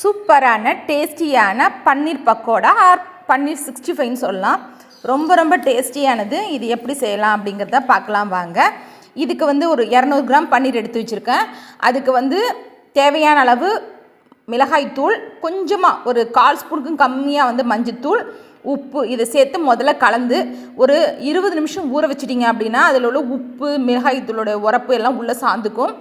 சூப்பரான டேஸ்டியான paneer pakoda or paneer sixty ஃபைவ்னு சொல்லலாம். ரொம்ப ரொம்ப டேஸ்டியானது. இது எப்படி செய்யலாம் அப்படிங்கிறத பார்க்கலாம் வாங்க. இதுக்கு வந்து ஒரு இரநூறு கிராம் பன்னீர் எடுத்து வச்சுருக்கேன். அதுக்கு வந்து தேவையான அளவு மிளகாய்த்தூள் கொஞ்சமாக ஒரு கால் ஸ்பூனுக்கும் கம்மியாக வந்து மஞ்சத்தூள் உப்பு இதை சேர்த்து முதல்ல கலந்து ஒரு இருபது நிமிஷம் ஊற வச்சிட்டிங்க அப்படின்னா அதில் உள்ள உப்பு மிளகாய்த்தூளோட உரப்பு எல்லாம் உள்ளே சார்ந்துக்கும்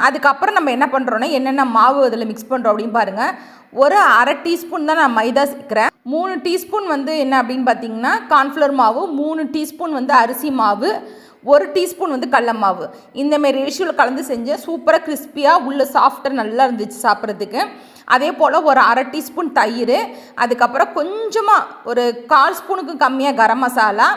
அதுக்கப்புறம் நம்ம என்ன பண்ணுறோன்னா என்னென்ன மாவு அதில் மிக்ஸ் பண்ணுறோம் அப்படின்னு பாருங்கள் ஒரு அரை டீஸ்பூன் தான் நான் மைதா சேர்க்குறேன். மூணு டீஸ்பூன் வந்து என்ன அப்படின்னு பார்த்தீங்கன்னா கார்ன்ஃப்ளவர் மாவு மூணு டீஸ்பூன் வந்து அரிசி மாவு ஒரு டீஸ்பூன் வந்து கடல மாவு. இந்த ரேஷியோவில் கலந்து செஞ்சேன் சூப்பராக கிறிஸ்பியாக உள்ள சாஃப்டாக நல்லா இருந்துச்சு சாப்பிட்றதுக்கு. அதே போல் ஒரு அரை டீஸ்பூன் தயிர் அதுக்கப்புறம் கொஞ்சமாக ஒரு கால் ஸ்பூனுக்கு கம்மியாக கரம் மசாலா.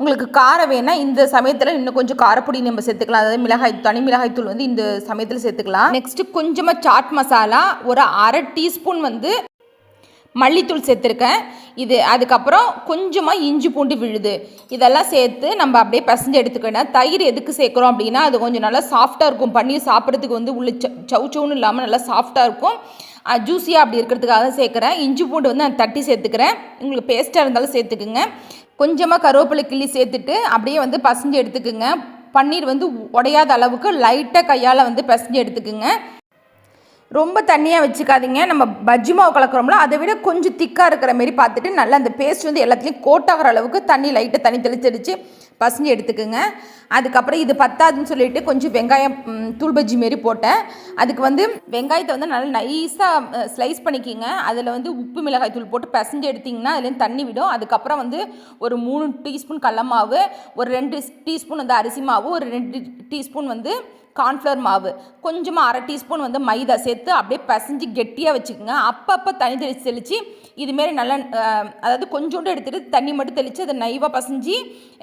உங்களுக்கு காரம் வேணால் இந்த சமயத்தில் இன்னும் கொஞ்சம் காரப்பொடி நம்ம சேர்த்துக்கலாம். அதாவது மிளகாய் தனி மிளகாய் தூள் வந்து இந்த சமயத்தில் சேர்த்துக்கலாம். நெக்ஸ்ட்டு கொஞ்சமாக சாட் மசாலா ஒரு அரை டீஸ்பூன் வந்து மல்லித்தூள் சேர்த்துருக்கேன். இது அதுக்கப்புறம் கொஞ்சமாக இஞ்சி பூண்டு விழுது. இதெல்லாம் சேர்த்து நம்ம அப்படியே பசஞ்சு எடுத்துக்கணும் தயிர் எதுக்கு சேர்க்குறோம் அப்படின்னா அது கொஞ்சம் நல்லா சாஃப்டாக இருக்கும். பன்னீர் சாப்பிட்றதுக்கு வந்து உள்ள ச- சவு சவுன்னு இல்லாமல் நல்லா சாஃப்டாக இருக்கும். ஜூஸியாக அப்படி இருக்கிறதுக்காக தான் சேர்க்குறேன். இஞ்சி பூண்டு வந்து நான் தட்டி சேர்த்துக்கிறேன். உங்களுக்கு பேஸ்ட்டாக இருந்தாலும் சேர்த்துக்குங்க. கொஞ்சமாக கருவேப்பிலை கிள்ளி சேர்த்துட்டு அப்படியே வந்து பசஞ்சு எடுத்துக்குங்க. பன்னீர் வந்து உடையாத அளவுக்கு லைட்டாக கையால் வந்து பசஞ்சு எடுத்துக்குங்க. ரொம்ப தண்ணியாக வச்சுக்காதீங்க. நம்ம பஜ்ஜி மாவு கலக்கிறோம்ல அதை விட கொஞ்சம் திக்காக இருக்கிற மாரி பார்த்துட்டு நல்லா அந்த பேஸ்ட் வந்து எல்லாத்துலேயும் கோட் ஆகிற அளவுக்கு தண்ணி லைட்டாக தண்ணி தெளிச்சு தெளித்து பசஞ்சு எடுத்துக்குங்க. அதுக்கப்புறம் இது பத்தாதுன்னு சொல்லிட்டு கொஞ்சம் வெங்காயம் தூள் பஜ்ஜி மாரி போட்டேன். அதுக்கு வந்து வெங்காயத்தை வந்து நல்லா நைஸாக ஸ்லைஸ் பண்ணிக்கிங்க. அதில் வந்து உப்பு மிளகாய் தூள் போட்டு பசஞ்சு எடுத்திங்கன்னா அதுலேருந்து தண்ணி விடும். அதுக்கப்புறம் வந்து ஒரு மூணு டீஸ்பூன் கடல மாவு ஒரு ரெண்டு டீஸ்பூன் வந்து அரிசி மாவு ஒரு ரெண்டு டீஸ்பூன் வந்து கார்ன்ஃப்ளவர் மாவு. கொஞ்சமாக அரை டீஸ்பூன் வந்து மைதா சேர்த்து அப்படியே பசைஞ்சு கெட்டியாக வச்சுக்கோங்க. அப்பப்போ தண்ணி தெளித்து தெளித்து இதுமாரி நல்லா அதாவது கொஞ்சோண்டு எடுத்துகிட்டு தண்ணி மட்டும் தெளித்து அதை நைவாக பசைஞ்சு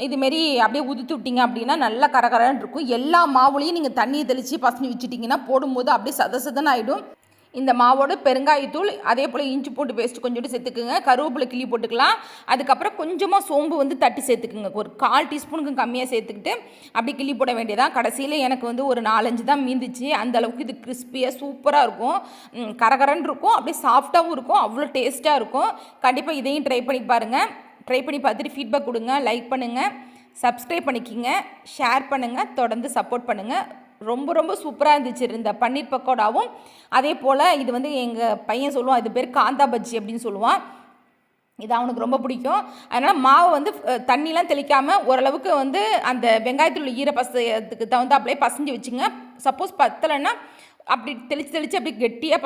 இதுமாரி அப்படியே உதுத்து விட்டீங்க அப்படின்னா நல்லா கரகரன்னு இருக்கும். எல்லா மாவுலையும் நீங்கள் தண்ணியை தெளித்து பசஞ்சு வச்சுட்டிங்கன்னா போடும்போது அப்படியே சத சதன் ஆகிடும் இந்த மாவோட பெருங்காயத்தூள் அதே போல் இஞ்சி போட்டு பேஸ்ட் கொஞ்சோண்டு சேர்த்துக்குங்க. கருவேப்பிலை கிள்ளி போட்டுக்கலாம். அதுக்கப்புறம் கொஞ்சமாக சோம்பு வந்து தட்டி சேர்த்துக்குங்க. ஒரு கால் டீஸ்பூனுக்கு கம்மியாக சேர்த்துக்கிட்டு அப்படி கிள்ளி போட வேண்டியதான் கடைசியில் எனக்கு வந்து ஒரு நாலஞ்சு தான் மீந்துச்சு. அந்த அளவுக்கு இது கிறிஸ்பியாக சூப்பராக இருக்கும். கரகரன்னு இருக்கும். அப்படியே சாஃப்டாகவும் இருக்கும். அவ்வளோ டேஸ்ட்டாக இருக்கும். கண்டிப்பாக இதையும் ட்ரை பண்ணி பாருங்கள் ட்ரை பண்ணி பார்த்துட்டு ஃபீட்பேக் கொடுங்க. லைக் பண்ணுங்கள் சப்ஸ்கிரைப் பண்ணிக்கிங்க. ஷேர் பண்ணுங்கள் தொடர்ந்து சப்போர்ட் பண்ணுங்கள் ரொம்ப ரொம்ப சூப்பராக இருந்துச்சு இந்த பன்னீர் பக்கோடாவும். அதே போல் இது வந்து எங்கள் பையன் சொல்லுவான் இது பேர் காந்தா பஜ்ஜி அப்படின்னு சொல்லுவான். இது அவனுக்கு ரொம்ப பிடிக்கும். அதனால் மாவு வந்து தண்ணிலாம் தெளிக்காமல் ஓரளவுக்கு வந்து அந்த வெங்காயத்தில் உள்ள ஈரப்பசத்துக்கு தகுந்தாப்புலே பசஞ்சு வச்சுங்க. சப்போஸ் பத்தலைன்னா அப்படி தெளித்து தெளித்து அப்படி கெட்டியாக